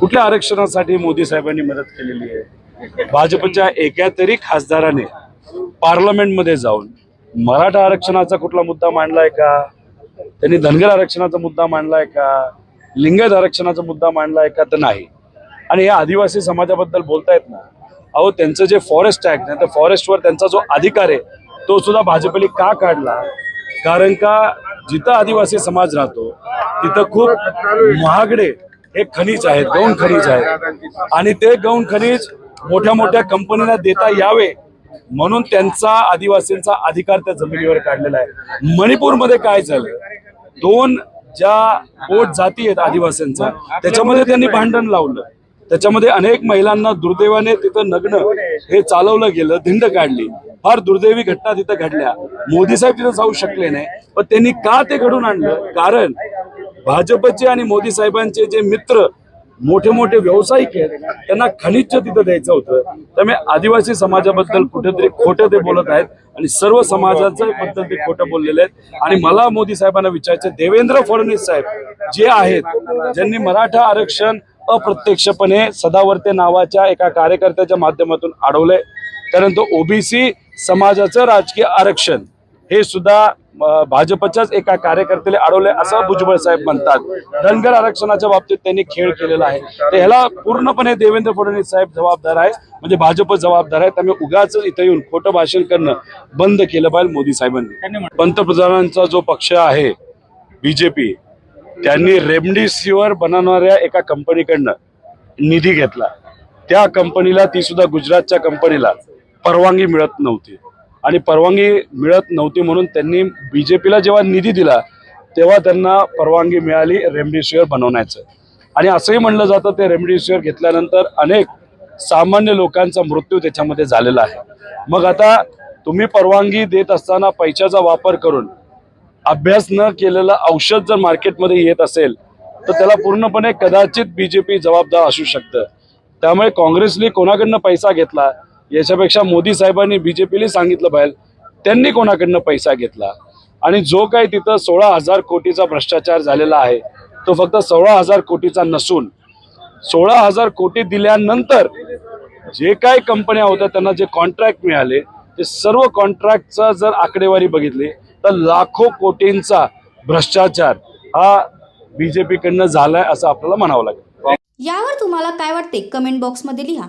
कुठल्या आरक्षणासाठी मोदी साहेबांनी मदत केलेली आहे? भाजपच्या एका तरी खासदाराने पार्लमेंटमध्ये जाऊन मराठा आरक्षणाचा कुठला मुद्दा मांडलाय का? त्यांनी धनगर आरक्षणाचा मुद्दा मांडलाय का? लिंगायत आरक्षणाचा मुद्दा मांडलाय का? तर नाही. आणि या आदिवासी समाजाबद्दल बोलतायत ना अहो त्यांचं जे फॉरेस्ट ऍक्ट आहे त्या फॉरेस्टवर त्यांचा जो अधिकार आहे तो सुद्धा भाजपने का काढला? कारण का जिथं आदिवासी समाज राहतो तिथं खूप महागडे हे खनिज आहेत गौण खनिज आहेत आणि ते गौण खनिज मोठ्या मोठ्या कंपनीला देता यावे म्हणून त्यांचा आदिवासींचा अधिकार त्या जमिनीवर काढलेला आहे. मणिपूरमध्ये काय झालं? दोन ज्या पोट जाती आहेत आदिवासींचा त्याच्यामध्ये त्यांनी भांडण लावलं. त्याच्यामध्ये अनेक महिलांना दुर्दैवाने तिथं नग्न हे चालवलं गेलं धिंड काढली. फार दुर्दैवी घटना तिथं घडल्या. मोदी साहेब तिथं जाऊ शकले नाही. पण त्यांनी का ते घडून आणलं? कारण भाजपचे आणि मोदी साहेबांचे जे मित्र मोठे मोठे व्यावसायिक आहेत त्यांना खनिज तिथं द्यायचं होतं. त्यामुळे आदिवासी समाजाबद्दल कुठेतरी खोटं ते बोलत आहेत आणि सर्व समाजाच्या बद्दल ते खोटं बोललेले आहेत. आणि मला मोदी साहेबांना विचारायचं देवेंद्र फडणवीस साहेब जे आहेत ज्यांनी मराठा आरक्षण अप्रत्यक्षपणे सदावर्ते नावाच्या एका कार्यकर्त्याच्या माध्यमातून अडवलंय. त्यानंतर ओबीसी समाजाचं राजकीय आरक्षण. हे सुद्धा भाजपच्याच एका कार्यकर्त्याला अडवले असं भुजबळ साहेब म्हणतात. धनगर आरक्षणाच्या बाबतीत त्यांनी खेळ केलेला आहे. तर ह्याला पूर्णपणे देवेंद्र फडणवीस साहेब जबाबदार आहे. म्हणजे भाजप जबाबदार आहे. त्यामुळे उगाच इथं येऊन खोटं भाषण करणं बंद केलं पाहिजे मोदी साहेबांनी. पंतप्रधानांचा जो पक्ष आहे बीजेपी त्यांनी रेमडेसिवीर बनवणाऱ्या एका कंपनीकडनं निधी घेतला. त्या कंपनीला ती सुद्धा गुजरातच्या कंपनीला परवानगी मिळत नव्हती. आणि परवानगी मिळत नव्हती म्हणून त्यांनी बीजेपीला जेव्हा निधी दिला तेव्हा त्यांना परवानगी मिळाली रेमडेसिवीर बनवण्याचं. आणि असंही म्हणलं जातं ते रेमडेसिवीर घेतल्यानंतर अनेक सामान्य लोकांचा मृत्यू त्याच्यामध्ये झालेला आहे. मग आता तुम्ही परवानगी देत असताना पैशाचा वापर करून अभ्यास न केलेलं औषध जर मार्केटमध्ये येत असेल तर त्याला पूर्णपणे कदाचित बीजेपी जबाबदार असू शकतं. त्यामुळे काँग्रेसने कोणाकडनं पैसा घेतला? याच्यापेक्षा मोदी साहेबांनी बीजेपीला सांगितलं पाहिजे त्यांनी कोणाकडनं पैसा घेतला? आणि जो काही तिथं सोळा हजार कोटीचा भ्रष्टाचार झालेला आहे तो फक्त सोळा हजार कोटीचा नसून सोळा हजार कोटी दिल्यानंतर जे काय कंपन्या होत्या त्यांना जे कॉन्ट्रॅक्ट मिळाले ते सर्व कॉन्ट्रॅक्टचा जर आकडेवारी बघितली तर लाखो कोटींचा भ्रष्टाचार हा बीजेपीकडनं झालाय असं आपल्याला म्हणावं लागेल. यावर तुम्हाला काय वाटते? कमेंट बॉक्समध्ये लिहा.